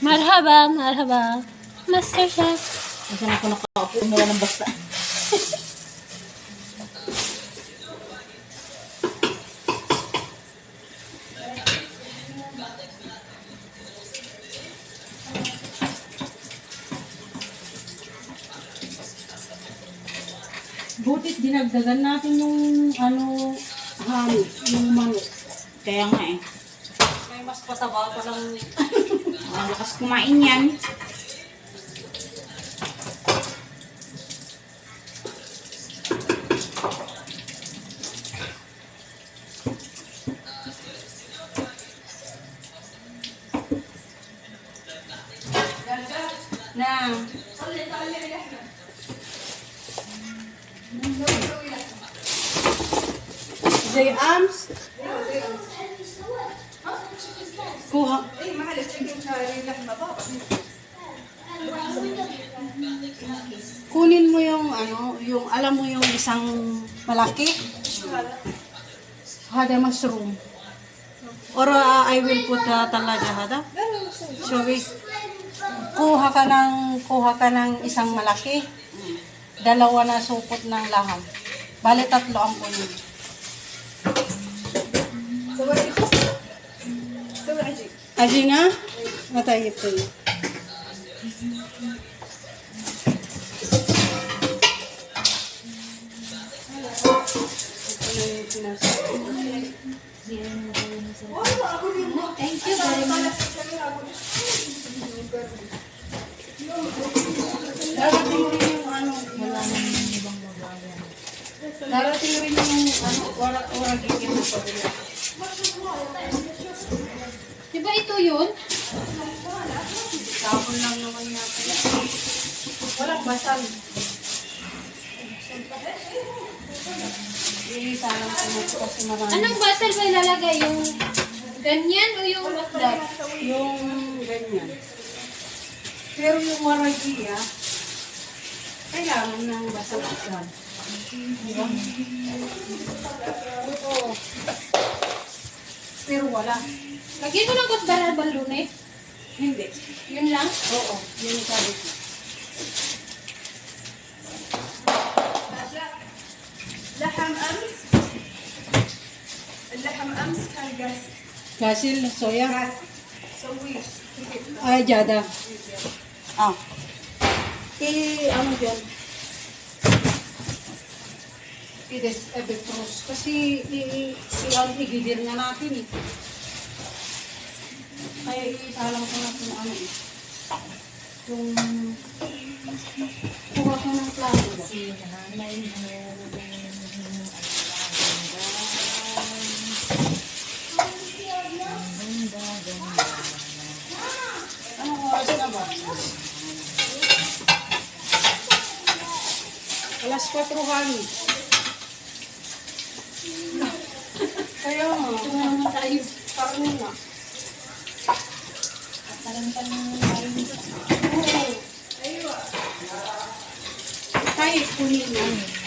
Marhaba, marhaba. Master Chef. Saan ako nakaupo? Mula ng basta. Butit dinagdagan natin yung ano, halo, yung manok. Kaya nga eh. May mas pataba pa lang. Ang lakas kumain yan. na. Jay Arms. Kuha. Kunin mo yung ano, yung alam mo yung isang malaki. Hada mushroom. Or uh, I will put uh, talaga hada. Sorry. Kuha ka ng kuha ka ng isang malaki. Dalawa na supot ng laham. Bale tatlo ang kunin. Aji na? Matay ito. Thank you very much. Darating rin yung ano, wala nang ibang magawa. Darating rin yung ano, wala, wala gigil na pabila. Di ba ito yun? Tapon lang naman yan. Walang basal. Marami. Anong butter ba ilalagay? Yung ganyan o yung flat? Yung ganyan. Pero yung waragiya, kailangan ng basal agad. Diba? Oo. Pero wala. Lagyan mo ng kusbara balunes. Hindi. Yun lang. Oo. Yun yung sabi ko. لحم امس اللحم امس كان قاسي Kasil, soya. سويه Ay, jada. Ah. I, ano dyan? I-des, ebetros. Kasi, i, i, i, ang igidir nga natin eh. Kaya isalang ko na kung ano eh. Yung, kuha ko ng plano ba? Anong oras na ba? Alas 4 hali. Kaya nga. Ito nga naman tayo. Parang nga. Oo. Tayo, kunin mo. Yung pinag-